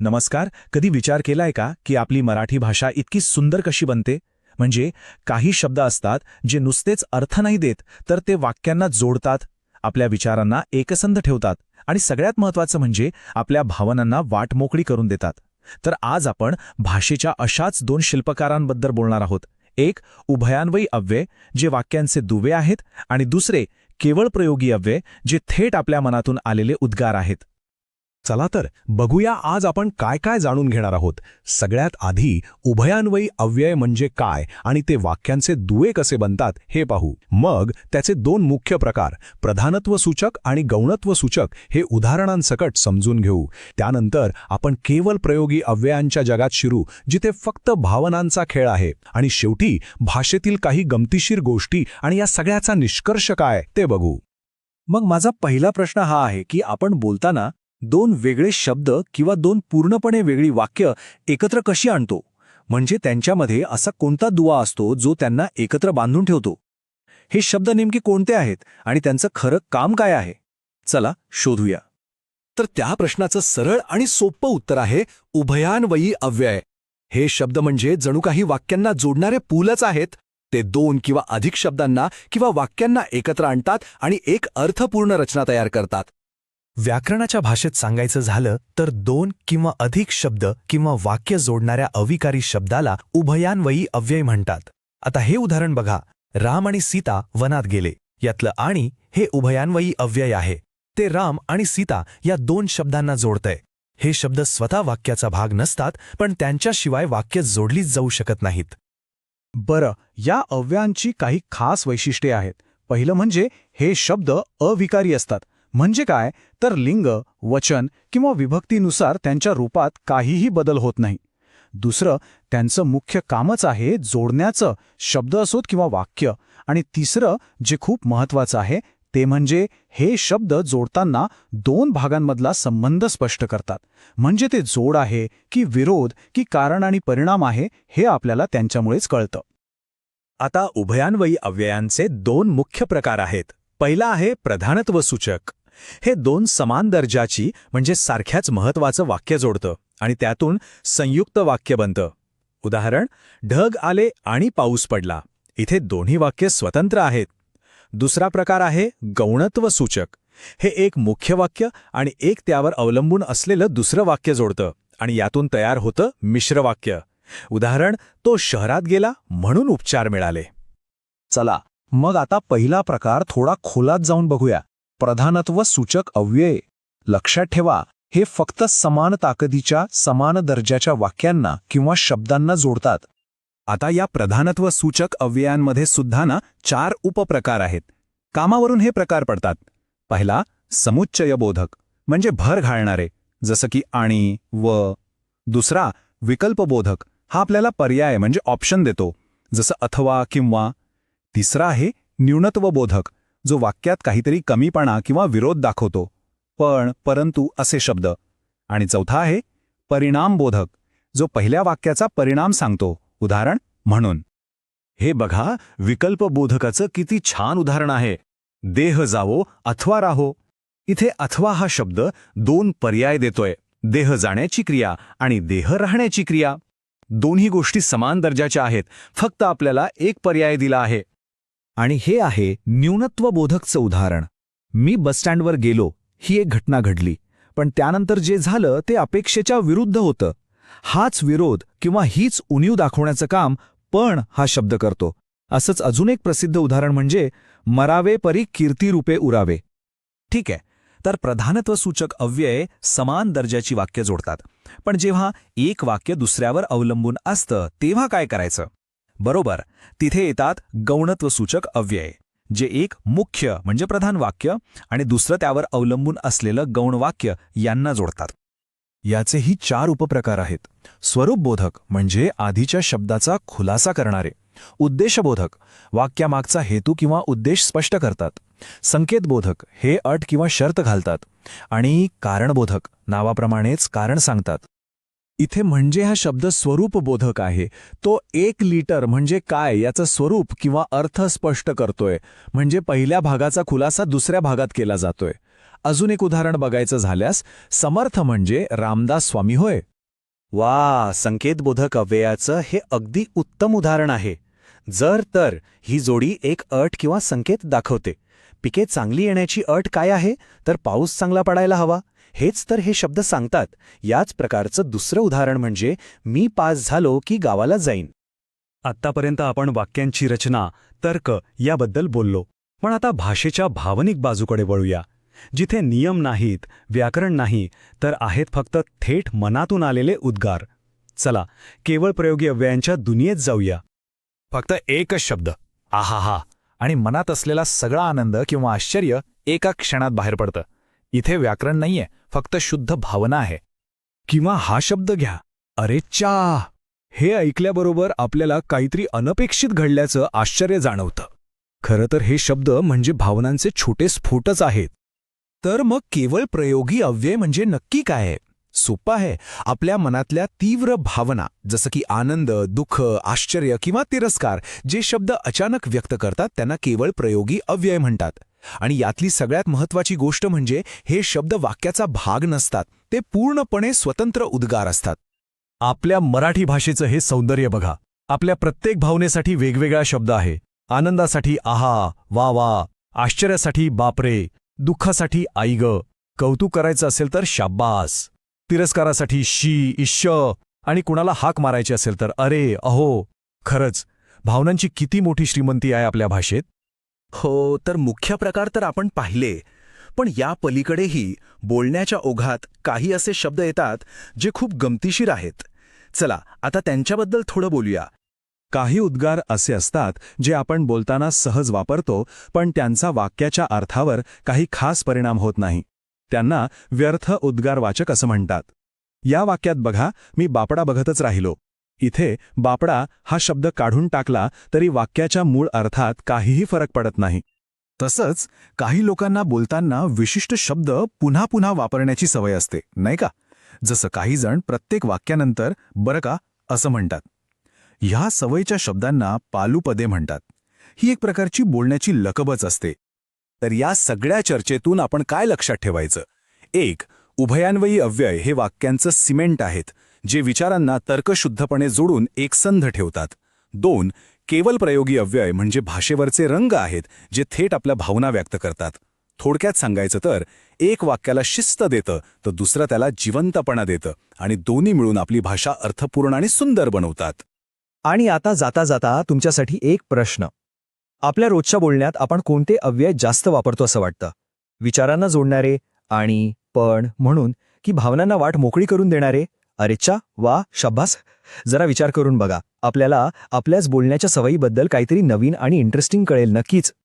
नमस्कार कधी विचार केलाय का की आपली मराठी भाषा इतकी सुंदर कशी बनते? म्हणजे काही शब्द असतात जे नुसतेच अर्थ नाही देत तर ते वाक्यांना जोडतात आपल्या विचारांना एकसंध ठेवतात आणि सगळ्यात महत्वाचं म्हणजे आपल्या भावनांना वाट मोकळी करून देतात. तर आज आपण भाषेच्या अशाच दोन शिल्पकारांबद्दल बोलणार आहोत. एक उभयान्वयी अव्यय जे वाक्यांचे दुवे आहेत आणि दुसरे केवळ प्रयोगी अव्यय जे थेट आपल्या मनातून आलेले उद्गार आहेत. चला तर बघूया आज आपण काय काय जाणून घेणार आहोत. सगळ्यात आधी उभयान्वयी अव्यय म्हणजे काय आणि ते वाक्यांचे दुवे कसे बनतात हे पाहू. मग त्याचे दोन मुख्य प्रकार प्रधानत्व सूचक आणि गौणत्व सूचक हे उदाहरणांसकट समजून घेऊ. त्यानंतर आपण केवळ प्रयोगी अव्ययांच्या जगात शिरू जिथे फक्त भावनांचा खेळ आहे. आणि शेवटी भाषेतील काही गमतीशीर गोष्टी आणि या सगळ्याचा निष्कर्ष काय ते बघू. मग माझा पहिला प्रश्न हा आहे की आपण बोलताना दोन वेगळे शब्द किंवा दोन पूर्णपणे वेगळी वाक्य एकत्र कशी आणतो? म्हणजे त्यांच्यामध्ये असा कोणता दुवा असतो जो त्यांना एकत्र बांधून ठेवतो? हे शब्द नेमके कोणते आहेत आणि त्यांचं खरं काम काय आहे? चला शोधूया. तर त्या प्रश्नाचं सरळ आणि सोपं उत्तर आहे उभयान्वयी अव्यय. हे शब्द म्हणजे जणू काही वाक्यांना जोडणारे पूलच आहेत. ते दोन किंवा अधिक शब्दांना किंवा वाक्यांना एकत्र आणतात आणि एक अर्थपूर्ण रचना तयार करतात. व्याकरणाच्या भाषेत सांगायचं झालं तर दोन किंवा अधिक शब्द किंवा वाक्य जोडणाऱ्या अविकारी शब्दाला उभयान्वयी अव्यय म्हणतात. आता हे उदाहरण बघा. राम आणि सीता वनात गेले. यातलं आणि हे उभयान्वयी अव्यय आहे. ते राम आणि सीता या दोन शब्दांना जोडतंय. हे शब्द स्वतः वाक्याचा भाग नसतात पण त्यांच्याशिवाय वाक्य जोडलीच जाऊ शकत नाहीत. बरं या अव्यांची काही खास वैशिष्ट्ये आहेत. पहिलं म्हणजे हे शब्द अविकारी असतात. म्हणजे काय? तर लिंग वचन किंवा विभक्तीनुसार त्यांच्या रूपात काहीही बदल होत नाही. दुसरं त्यांचं मुख्य कामच आहे जोडण्याचं शब्द असोत किंवा वाक्य. आणि तिसरं जे खूप महत्वाचं आहे ते म्हणजे हे शब्द जोडताना दोन भागांमधला संबंध स्पष्ट करतात. म्हणजे ते जोड आहे की विरोध की कारण आणि परिणाम आहे हे आपल्याला त्यांच्यामुळेच कळतं. आता उभयान्वयी अव्ययांचे दोन मुख्य प्रकार आहेत. पहिला आहे प्रधानत्व सूचक. हे दोन समान दर्जाची म्हणजे सारख्याच महत्वाचं वाक्य जोडतं आणि त्यातून संयुक्त वाक्य बनतं. उदाहरण ढग आले आणि पाऊस पडला. इथे दोन्ही वाक्य स्वतंत्र आहेत. दुसरा प्रकार आहे गौणत्व सूचक. हे एक मुख्य वाक्य आणि एक त्यावर अवलंबून असलेलं दुसरं वाक्य जोडतं आणि यातून तयार होतं मिश्र वाक्य. उदाहरण तो शहरात गेला म्हणून उपचार मिळाले. चला मग आता पहिला प्रकार थोडा खोलात जाऊन बघूया. प्रधानत्व सूचक अव्यय. लक्षात ठेवा हे फक्त समान ताकदीच्या समान दर्जाच्या वाक्यांना किंवा शब्दांना जोडतात. आता या प्रधानत्व सूचक अव्ययांमध्ये सुद्धा ना चार उपप्रकार आहेत. कामावरून हे प्रकार पडतात. पहिला समुच्चयबोधक म्हणजे भर घालणारे जसं की आणि व. दुसरा विकल्पबोधक हा आपल्याला पर्याय म्हणजे ऑप्शन देतो जसं अथवा किंवा. तिसरा आहे न्यूनत्वबोधक जो वाक्यात काहीतरी कमीपणा किंवा विरोध दाखवतो. पण परंतु असे शब्द. आणि चौथा आहे परिणामबोधक जो पहिल्या वाक्याचा परिणाम सांगतो. उदाहरण म्हणून. हे बघा विकल्पबोधकाचं किती छान उदाहरण आहे. देह जावो अथवा राहो. इथे अथवा हा शब्द दोन पर्याय देतोय. देह जाण्याची क्रिया आणि देह राहण्याची क्रिया. दोन्ही गोष्टी समान दर्जाच्या आहेत. फक्त आपल्याला एक पर्याय दिला आहे. आणि हे आहे न्यूनत्वबोधकचं उदाहरण. मी बसस्टँडवर गेलो ही एक घटना घडली पण त्यानंतर जे झालं ते अपेक्षेच्या विरुद्ध होतं. हाच विरोध किंवा हीच उणीव दाखवण्याचं काम पण हा शब्द करतो. असंच अजून एक प्रसिद्ध उदाहरण म्हणजे मरावे परी कीर्तिरूपे उरावे. ठीक आहे तर प्रधानत्वसूचक अव्यय समान दर्जाची वाक्य जोडतात. पण जेव्हा एक वाक्य दुसऱ्यावर अवलंबून असतं तेव्हा काय करायचं? बरोबर तिथे येतात गौणत्वसूचक अव्यय जे एक मुख्य म्हणजे प्रधान वाक्य आणि दुसरं त्यावर अवलंबून असलेलं गौण वाक्य यांना जोडतात. याचेही चार उपप्रकार आहेत. स्वरूपबोधक म्हणजे आधीच्या शब्दाचा खुलासा करणारे. उद्देशबोधक वाक्यामागचा हेतू किंवा उद्देश स्पष्ट करतात. संकेतबोधक हे अट किंवा शर्त घालतात. आणि कारणबोधक नावाप्रमाणेच कारण सांगतात. इथे म्हणजे हा शब्द स्वरूपबोधक आहे. तो एक लिटर म्हणजे काय याचं स्वरूप किंवा अर्थ स्पष्ट करतोय. म्हणजे पहिल्या भागाचा खुलासा दुसऱ्या भागात केला जातोय. अजून एक उदाहरण बघायचं झाल्यास समर्थ म्हणजे रामदास स्वामी होय. वा संकेतबोधक अव्ययाचं हे अगदी उत्तम उदाहरण आहे. जर तर ही जोडी एक अट किंवा संकेत दाखवते. पिके चांगली येण्याची अट काय आहे? तर पाऊस चांगला पडायला हवा. हेच तर हे शब्द सांगतात. याच प्रकारचं दुसरं उदाहरण म्हणजे मी पास झालो की गावाला जाईन. आत्तापर्यंत आपण वाक्यांची रचना तर्क याबद्दल बोललो. पण आता भाषेच्या भावनिक बाजूकडे वळूया. जिथे नियम नाहीत व्याकरण नाही तर आहेत फक्त थेट मनातून आलेले उद्गार. चला केवळ प्रयोगी अव्ययांच्या दुनियेत जाऊया. फक्त एकच शब्द आहा हा आणि मनात असलेला सगळा आनंद किंवा आश्चर्य एका क्षणात बाहेर पडतं. इथे व्याकरण नाहीये फक्त शुद्ध भावना आहे. किंवा हा शब्द घ्या. अरे चा! हे ऐकल्याबरोबर आपल्याला काहीतरी अनपेक्षित घडल्याचं आश्चर्य जाणवतं. खरं तर हे शब्द म्हणजे भावनांचे छोटे स्फोटच आहेत. तर मग केवळ प्रयोगी अव्यय म्हणजे नक्की काय? आहे सोपं आहे. आपल्या मनातल्या तीव्र भावना जसं की आनंद दुःख आश्चर्य किंवा तिरस्कार जे शब्द अचानक व्यक्त करतात त्यांना केवळ प्रयोगी अव्यय म्हणतात. आणि यातली सगळ्यात महत्वाची गोष्ट म्हणजे हे शब्द वाक्याचा भाग नसतात ते पूर्णपणे स्वतंत्र उद्गार असतात. आपल्या मराठी भाषेचं हे सौंदर्य बघा. आपल्या प्रत्येक भावनेसाठी वेगवेगळा शब्द आहे. आनंदासाठी आहा वा वा. आश्चर्यासाठी बापरे. दुःखासाठी आई ग कौतुक करायचं असेल तर शाब्बास. तिरस्कारासाठी शी इश्य आणि कुणाला हाक मारायची असेल तर अरे अहो. खरंच भावनांची किती मोठी श्रीमंती आहे आपल्या भाषेत. हो तर मुख्य प्रकार तर आपण पाहिले. पण या पलीकडेही बोलण्याच्या ओघात काही असे शब्द येतात जे खूप गमतीशीर आहेत. चला आता त्यांच्याबद्दल थोडं बोलूया. काही उद्गार असे असतात जे आपण बोलताना सहज वापरतो पण त्यांचा वाक्याच्या अर्थावर काही खास परिणाम होत नाही. त्यांना व्यर्थ उद्गारवाचक असं म्हणतात. या वाक्यात बघा मी बापडा बघतच राहिलो. इथे बापडा हा शब्द काढून टाकला तरी वाक्याच्या मूळ अर्थात काहीही फरक पडत नाही. तसंच काही लोकांना बोलताना विशिष्ट शब्द पुन्हा पुन्हा वापरण्याची सवय असते नाही का? जसं काही जण प्रत्येक वाक्यानंतर बरं का असं म्हणतात. ह्या सवयीच्या शब्दांना पालुपदे म्हणतात. ही एक प्रकारची बोलण्याची लकबच असते. तर या सगळ्या चर्चेतून आपण काय लक्षात ठेवायचं? एक उभयान्वयी अव्यय हे वाक्यांचं सिमेंट आहेत. जे विचारांना तर्कशुद्धपणे जोडून एकसंध ठेवतात. दोन केवल प्रयोगी अव्यय म्हणजे भाषेवरचे रंग आहेत जे थेट आपल्या भावना व्यक्त करतात. थोडक्यात सांगायचं तर एक वाक्याला शिस्त देतं तर दुसरं त्याला जिवंतपणा देतं आणि दोन्ही मिळून आपली भाषा अर्थपूर्ण आणि सुंदर बनवतात. आणि आता जाता जाता तुमच्यासाठी एक प्रश्न. आपल्या रोजच्या बोलण्यात आपण कोणते अव्यय जास्त वापरतो असं वाटतं? विचारांना जोडणारे आणि पण म्हणून की भावनांना वाट मोकळी करून देणारे? अरेच्छा वा शब्बास जरा विचार करून बघा. आपल्याला आपल्याच बोलण्याच्या सवयीबद्दल काहीतरी नवीन आणि इंटरेस्टिंग कळेल नक्कीच.